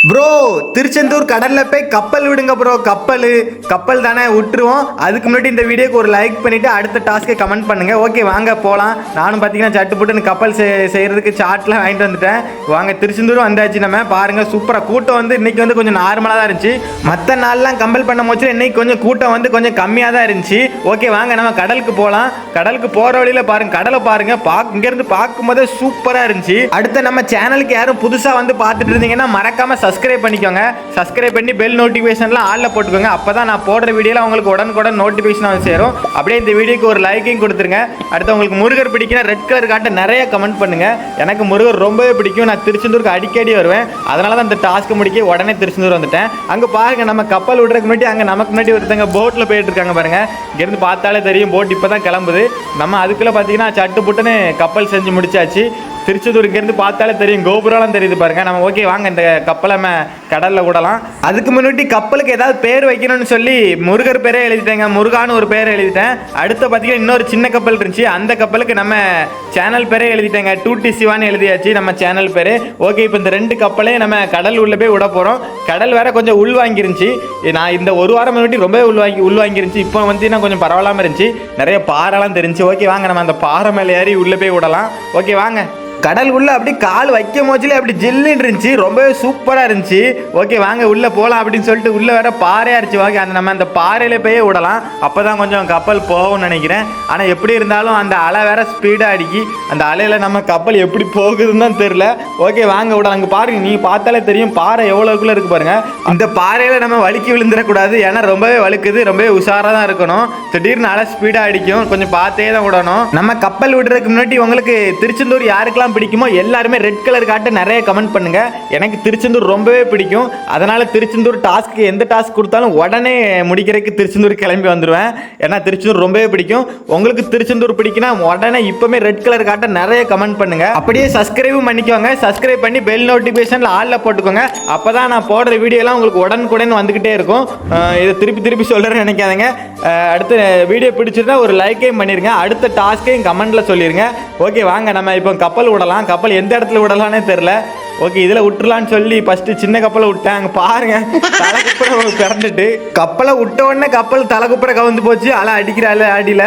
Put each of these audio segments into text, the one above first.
Bro Tiruchendur கடலில் போய் கப்பல் விடுங்க ப்ரோ கப்பல் கப்பல் தானே விட்டுருவோம் அதுக்கு முன்னாடி இந்த வீடியோக்கு ஒரு லைக் பண்ணிவிட்டு அடுத்த டாஸ்க்கை கமெண்ட் பண்ணுங்கள் ஓகே வாங்க போகலாம் நானும் பார்த்தீங்கன்னா சட்டு புட்டுன்னு கப்பல் செய்- செய்கிறதுக்கு சாட்லாம் வாங்கிட்டு வந்துட்டேன். வாங்க திருச்செந்தூரும் வந்தாச்சு நம்ம. பாருங்கள் சூப்பராக கூட்டம் வந்து இன்றைக்கி வந்து கொஞ்சம் நார்மலாக தான் இருந்துச்சு. மற்ற நாள்லாம் கம்பல் பண்ண போச்சு இன்றைக்கி கொஞ்சம் கூட்டம் வந்து கொஞ்சம் கம்மியாக தான் இருந்துச்சு. ஓகே வாங்க நம்ம கடலுக்கு போகலாம் கடலுக்கு போகிற வழியில் பாருங்கள் கடலை பாருங்கள் பாக் இங்கேருந்து பார்க்கும்போதே சூப்பராக இருந்துச்சு. அடுத்த நம்ம சேனலுக்கு யாரும் புதுசாக வந்து பார்த்துட்டு இருந்தீங்கன்னா மறக்காமல் சப்ஸ்கிரைப் பண்ணிக்கோங்க. சப்ஸ்கிரைப் பண்ணி பெல் நோட்டிஃபிகேஷன்லாம் ஆளில் போட்டுக்கோங்க. அப்போ தான் நான் போடுற வீடியோலாம் உங்களுக்கு உடனுக்குடன் நோட்டிஃபிகேஷன் வந்து சேரும். அப்படியே இந்த வீடியோக்கு ஒரு லைக்கையும் கொடுத்துருங்க. அடுத்து உங்களுக்கு முருகர் பிடிக்கிற ரெட் கலர் காட்ட நிறைய கமெண்ட் பண்ணுங்க. எனக்கு முருகர் ரொம்பவே பிடிக்கும். நான் திருச்செந்தூருக்கு அடிக்கடி வருவேன். அதனால தான் இந்த டாஸ்க்கு முடிக்க உடனே திருச்செந்தூர் வந்துட்டேன். அங்கே பாருங்க நம்ம கப்பல் விடுறதுக்கு முன்னாடி அங்கே நமக்கு முன்னாடி ஒருத்தங்க போட்டில் போயிட்டு இருக்காங்க பாருங்க. இங்கேருந்து பார்த்தாலே தெரியும் போட் இப்போ தான் கிளம்புது. நம்ம அதுக்குள்ளே பார்த்தீங்கன்னா சட்டு புட்டுன்னு கப்பல் செஞ்சு முடிச்சாச்சு. திருச்செந்தூர் இங்கேருந்து பார்த்தாலே தெரியும். கோபுரம்லாம் தெரியுது பாருங்க. நம்ம ஓகே வாங்க இந்த கப்பலை நம்ம கடலில் விடலாம் அதுக்கு முன்னாடி கப்பலுக்கு ஏதாவது பேர் வைக்கணும்னு சொல்லி முருகர் பேரே எழுதிட்டேங்க. முருகான்னு ஒரு பேர் எழுதிட்டேன். அடுத்து பார்த்தீங்கன்னா இன்னொரு சின்ன கப்பல் இருந்துச்சு. அந்த கப்பலுக்கு நம்ம சேனல் பேரே எழுதிட்டேங்க. டூ டி சிவான்னு எழுதியாச்சு நம்ம சேனல் பேர். ஓகே இப்போ இந்த ரெண்டு கப்பலையும் நம்ம கடல் உள்ள போய் விட போகிறோம் கடல் வேற கொஞ்சம் உள் வாங்கிருந்துச்சு. நான் இந்த ஒரு வாரம் முன்னாடி ரொம்பவே உள் வாங்கி உள் வாங்கிருந்துச்சு. இப்போ வந்து கொஞ்சம் பரவாயில்லாமல் இருந்துச்சு. நிறைய பாறைலாம் தெரிஞ்சு. ஓகே வாங்க நம்ம அந்த பாறை மேலே ஏறி உள்ளே போய் விடலாம். ஓகே வாங்க. கடல் உள்ள அப்படி கால் வைக்க மோச்சிலே அப்படி ஜில்லுன்னு இருந்துச்சு. ரொம்பவே சூப்பராக இருந்துச்சு. ஓகே வாங்க உள்ளே போகலாம் அப்படின்னு சொல்லிட்டு உள்ளே வேற பாறையாக இருந்துச்சு. வாங்க அந்த நம்ம அந்த பாறையில் போய் விடலாம். அப்போ தான் கொஞ்சம் கப்பல் போகும்னு நினைக்கிறேன். ஆனால் எப்படி இருந்தாலும் அந்த அலை வேற ஸ்பீடாக அடிக்கி அந்த அலையில் நம்ம கப்பல் எப்படி போகுதுன்னு தான் தெரில ஓகே வாங்க விடலாம். அங்கே பாருங்க நீ பார்த்தாலே தெரியும் பாறை எவ்வளோக்குள்ளே இருக்கு பாருங்க. அந்த பாறையில் நம்ம வழுக்கி விழுந்துடக்கூடாது. ஏன்னா ரொம்பவே வழுக்குது ரொம்பவே உஷாராக தான் இருக்கணும். திடீர்னு அலை ஸ்பீடாக அடிக்கும். கொஞ்சம் பார்த்தே தான் விடணும். நம்ம கப்பல் விடுறதுக்கு முன்னாடி உங்களுக்கு திருச்செந்தூர் யாருக்கெல்லாம் பிடிக்குமோ எல்லாருமே ரெட் கலர் காட்டு நிறைய கமெண்ட் பண்ணுங்க. எனக்கு திருச்செந்தூர் ரொம்பவே பிடிக்கும். அதனால திருச்செந்தூர் டாஸ்க்கு எந்த டாஸ்க் கொடுத்தாலும் உடனே முடிக்கிறதுக்கு திருச்செந்தூர் கிளம்பி வந்துடுவேன் ஏன்னா திருச்செந்தூர் ரொம்பவே பிடிக்கும். உங்களுக்கு திருச்செந்தூர் பிடிக்குன்னா உடனே இப்பவுமே ரெட் கலர் காட்ட நிறைய கமெண்ட் பண்ணுங்க. அப்படியே சப்ஸ்கிரைபும் பண்ணிக்கோங்க. சப்ஸ்கிரைப் பண்ணி பெல் நோட்டிஃபிகேஷன்ல ஆளில் போட்டுக்கோங்க. அப்பதான் நான் போடுற வீடியோலாம் உங்களுக்கு உடனுக்குடன் வந்துகிட்டே இருக்கும். இதை திருப்பி திருப்பி சொல்றேன்னு நினைக்காதங்க. அடுத்த வீடியோ பிடிச்சிருந்தா ஒரு லைக்கையும் பண்ணிருங்க. அடுத்த டாஸ்க்கையும் கமெண்ட்ல சொல்லிருங்க. ஓகே வாங்க நம்ம இப்போ கப்பல் விடலாம் கப்பல் எந்த இடத்துல விடலான்னே தெரில ஓகே இதில் விட்டுலான்னு சொல்லி ஃபஸ்ட்டு சின்ன கப்பலை விட்டேன் அங்கே பாருங்கள் தலைக்குப்புற பிறந்துட்டு. கப்பலை விட்ட உடனே கப்பல் தலைக்குப்புற கவுந்து போச்சு. அலை அடிக்கிற அடியில்.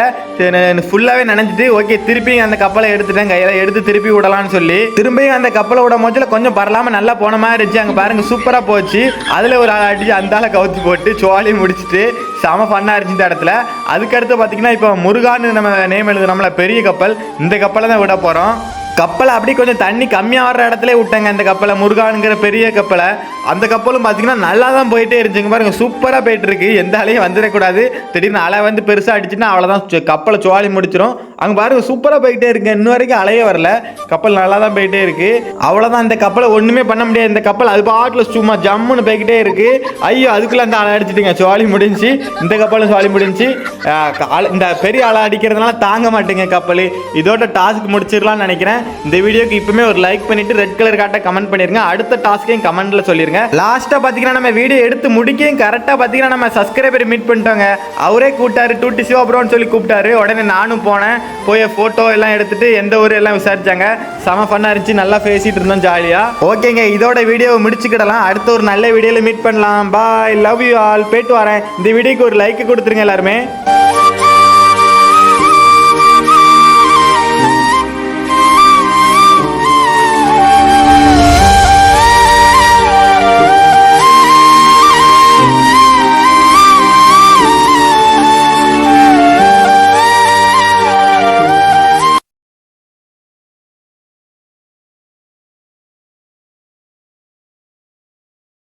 ஃபுல்லாகவே நினைஞ்சிட்டு ஓகே திருப்பி அந்த கப்பலை எடுத்துட்டேன். கையில் எடுத்து திருப்பி விடலாம்னு சொல்லி. திரும்பியும் அந்த கப்பலை விட முதல்ல கொஞ்சம் பரலாமல் நல்லா போன மாதிரி இருந்துச்சு. அங்கே பாருங்க சூப்பராக போச்சு. அதில் ஒரு ஆள் அடிச்சு அந்த ஆளை கவுத்தி போட்டு சோழி முடிச்சுட்டு செம ஃபன்னாக இருந்துச்சு இந்த இடத்துல. அதுக்கடுத்து பார்த்தீங்கன்னா இப்போ முருகான்னு நம்ம நேம் எழுது நம்மளை பெரிய கப்பல். இந்த கப்பலை தான் விட போகிறோம் கப்பலை அப்படியே கொஞ்சம் தண்ணி கம்மியாக வர்ற இடத்துல விட்டாங்க. அந்த கப்பலை முருகானுங்கிற பெரிய கப்பலை. அந்த கப்பலும் பார்த்தீங்கன்னா நல்லா தான் போயிட்டே இருந்துச்சுங்க. பாருங்க சூப்பராக போயிட்டு இருக்கு எந்த அலையும் வந்துடக்கூடாது. திடீர்னு அலை வந்து பெருசாக அடிச்சுன்னா அவ்வளோதான் கப்பலை சுவாலி முடிச்சிடும் அங்கே பாருங்க சூப்பராக போயிட்டே இருக்கு. இன்ன வரைக்கும் அலையே வரல. கப்பல் நல்லா தான் போயிட்டே இருக்கு. அவ்வளோதான் இந்த கப்பலை ஒன்றுமே பண்ண முடியாது. இந்த கப்பல் அது பாட்டில் சும்மா ஜம்முன்னு போய்கிட்டே இருக்கு. ஐயோ அதுக்குள்ள அந்த அலை அடிச்சிட்டுங்க. சுவாலி முடிஞ்சு. இந்த கப்பலும் சுவாலி முடிஞ்சு. அலை- இந்த பெரிய அலை அடிக்கிறதுனால தாங்க மாட்டேங்க கப்பல். இதோட டாஸ்க் முடிச்சிடலாம்னு நினைக்கிறேன். இந்த வீடியோக்கு இப்பவுமே ஒரு லைக் பண்ணிட்டு ரெட் கலர் காட்ட கமெண்ட் பண்ணிருங்க. அடுத்த டாஸ்க்கையும் கமெண்ட்ல சொல்லிருங்க. லாஸ்ட்டாக பார்த்தீங்கன்னா நம்ம வீடியோ எடுத்து முடிக்கையும் கரெக்டாக பார்த்தீங்கன்னா நம்ம சப்ஸ்கிரைபர் மீட் பண்ணிட்டோங்க. அவரே கூப்பிட்டாரு டூ டி ப்ரோன்னு சொல்லி கூப்பிட்டாரு. உடனே நானும் போனேன். போய் ஃபோட்டோ எல்லாம் எடுத்துட்டு எந்த ஊர் எல்லாம் விசாரிச்சாங்க. செம ஃபன்னாக இருந்துச்சு. நல்லா பேசிட்டு இருந்தோம் ஜாலியாக ஓகேங்க இதோட வீடியோவை முடிச்சுக்கிடலாம். அடுத்த ஒரு நல்ல வீடியோவில் மீட் பண்ணலாம். பாய் லவ் யூ ஆல் போயிட்டு வரேன். இந்த வீடியோக்கு ஒரு லைக் கொடுத்துருங்க எல்லாருமே.